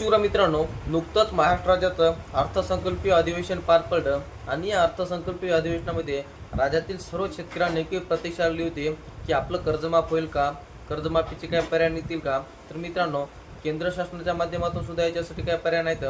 शिवराम मित्रांनो नुकतंच महाराष्ट्र अर्थसंकल्पीय अधिवेशन पार पडलं आणि या अर्थसंकल्पीय अधिवेशनामध्ये राज्यातील सर्व शेतकऱ्यांनी नेमकी प्रतीक्षा आली होती की आपलं कर्जमाफ होईल का? कर्जमाफीचे काय पर्याय निघतील का? तर मित्रांनो केंद्र शासनाच्या माध्यमातून सुद्धा याच्यासाठी काय पर्याय नाहीत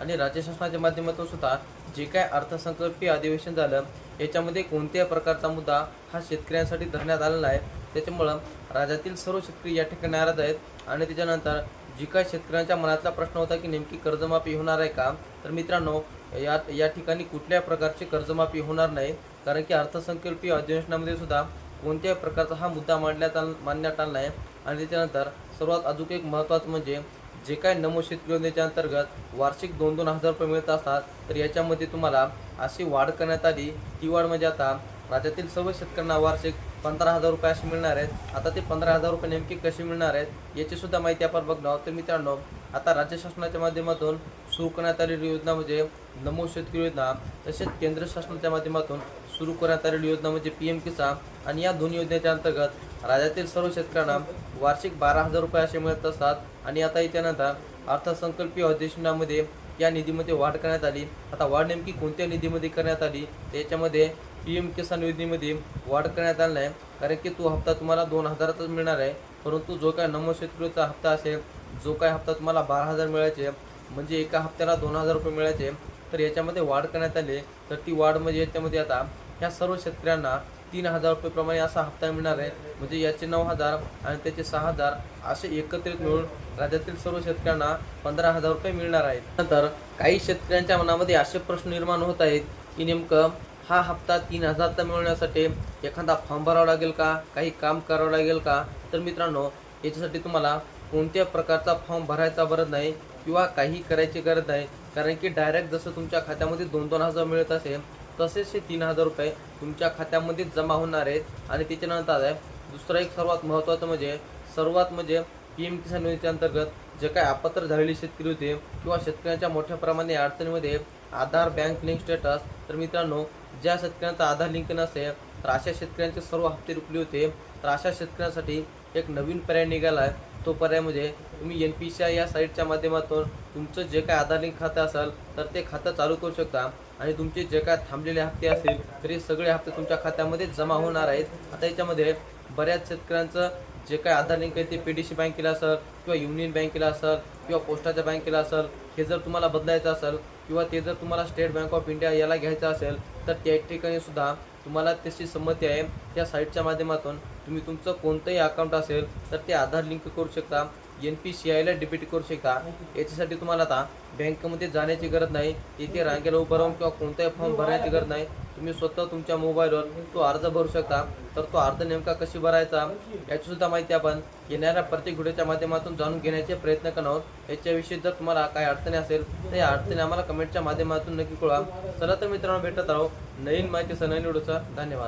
आणि राज्य शासनाच्या माध्यमातून सुद्धा जे काय अर्थसंकल्पीय अधिवेशन झालं याच्यामध्ये कोणत्याही प्रकारचा मुद्दा हा शेतकऱ्यांसाठी धरण्यात आलेला आहे त्याच्यामुळं राज्यातील सर्व शेतकरी या ठिकाणी नाराज आहेत आणि त्याच्यानंतर जी काय शेतकऱ्यांच्या मनातला प्रश्न होता की नेमकी कर्जमाफी होणार आहे का? तर मित्रांनो या या ठिकाणी कुठल्या प्रकारची कर्जमाफी होणार नाही. कारण की अर्थसंकल्पीय अधिवेशनामध्ये सुद्धा कोणत्याही प्रकारचा हा मुद्दा मांडण्यात आल मांडण्यात आला नाही. आणि त्याच्यानंतर सर्वात अजून एक महत्त्वाचं म्हणजे जे काय नमो शेतकरी योजनेच्या अंतर्गत वार्षिक दोन दोन हजार रुपये मिळत असतात तर याच्यामध्ये तुम्हाला अशी वाढ करण्यात आली. ती वाढ म्हणजे आता राज्यातील सर्व शेतकऱ्यांना वार्षिक पंधरा हजार रुपये असे मिळणार आहेत. आता ते पंधरा हजार रुपये नेमके कसे मिळणार आहेत याची सुद्धा माहिती आपण बघणार आहोत. तर मित्रांनो आता राज्य शासनाच्या माध्यमातून सुरू करण्यात आलेली योजना म्हणजे नमो शेतकरी योजना तसेच केंद्र शासनाच्या माध्यमातून सुरू करण्यात आलेली योजना म्हणजे पी एम किसान आणि या दोन्ही योजनेच्या अंतर्गत राज्यातील सर्व शेतकऱ्यांना वार्षिक बारा हजार रुपये असे मिळत असतात. आणि आता याच्यानंतर अर्थसंकल्पीय अधिवेशनामध्ये या निधीमध्ये वाढ करण्यात आली. आता वाढ नेमकी कोणत्या निधीमध्ये करण्यात आली त्याच्यामध्ये पी एम किसान योजनेमध्ये वाढ करण्यात आली आहे. कारण की तो हप्ता तुम्हाला दोन हजारातच मिळणार आहे. परंतु जो काय नमो शेतकरीचा हप्ता असेल जो काय हप्ता तुम्हाला बारा हजार मिळायचे म्हणजे एका हप्त्याला दोन हजार रुपये मिळायचे तर याच्यामध्ये वाढ करण्यात आली तर ती वाढ म्हणजे याच्यामध्ये आता ह्या सर्व शेतकऱ्यांना तीन हजार रुपयेप्रमाणे असा हप्ता मिळणार आहे. म्हणजे याचे नऊ हजार आणि त्याचे सहा हजार असे एकत्रित मिळून राज्यातील सर्व शेतकऱ्यांना पंधरा हजार रुपये मिळणार आहेत. नंतर काही शेतकऱ्यांच्या मनामध्ये असे प्रश्न निर्माण होत आहेत की नेमकं हा हप्ता तीन हजारचा मिळवण्यासाठी एखादा फॉर्म भरावा लागेल का? काही काम करावं लागेल का? तर मित्रांनो याच्यासाठी तुम्हाला कोणत्या प्रकारचा फॉर्म भरायचा गरज नाही किंवा काही करायची गरज नाही. कारण की डायरेक्ट जसं तुमच्या खात्यामध्ये दोन दोन हजार मिळत असेल तसेच हे तीन हजार रुपये तुमच्या खात्यामध्ये जमा होणार आहेत. आणि त्याच्यानंतर आहे दुसरं एक सर्वात महत्त्वाचं म्हणजे सर्वात म्हणजे पी एम किसान योजनेच्या अंतर्गत जे काय अपात्र झालेले शेतकरी होते किंवा शेतकऱ्यांच्या मोठ्या प्रमाणे अडचणीमध्ये आधार बँक लिंक स्टेटस तर मित्रांनो ज्या शेतकऱ्यांचा आधार लिंक नसेल तर अशा शेतकऱ्यांचे सर्व हप्ते रुपले होते. तर अशा शेतकऱ्यांसाठी एक नवीन पर्याय निघाला आहे. तो पर्याय म्हणजे तुम्ही एन पी सी आय या साईटच्या माध्यमातून तुमचं जे काय आधार लिंक खातं असेल तर ते खातं चालू करू शकता. आणि तुमचे जे काय थांबलेले हप्ते असतील तर सगळे हप्ते तुमच्या खात्यामध्ये जमा होणार आहेत. आता याच्यामध्ये बऱ्याच शेतकऱ्यांचं जे काय आधार लिंक आहे ते पी डी सी बँकेला असेल किंवा युनियन बँकेला असेल किंवा पोस्टाच्या बँकेला असेल हे जर तुम्हाला बदलायचं असेल किंवा ते जर तुम्हाला स्टेट बँक ऑफ इंडिया याला घ्यायचं असेल तर त्या ठिकाणी सुद्धा तुम्हाला त्याची संमती आहे. त्या साईटच्या माध्यमातून तुम्ही तुमचं कोणतंही अकाउंट असेल तर ते आधार लिंक करू शकता. एन पी सी आयला डिपीट करू शकता. याच्यासाठी तुम्हाला आता बँकेमध्ये जाण्याची गरज नाही. इथे रांगेला उभं राहून किंवा कोणताही फॉर्म भरण्याची गरज नाही. तुम्ही स्वतः तुमच्या मोबाईलवर तो अर्ज भरू शकता. तर तो अर्ज नेमका कशी भरायचा याची सुद्धा माहिती आपण येणाऱ्या प्रत्येक व्हिडिओच्या माध्यमातून जाणून घेण्याचे प्रयत्न करणार आहोत. याच्याविषयी जर तुम्हाला काही अडचणी असेल तर या अडचणी आम्हाला कमेंटच्या माध्यमातून नक्की कळवा. चला तर मित्रांनो भेटत राहू नवीन माहितीसह नवीन व्हिडिओचा धन्यवाद.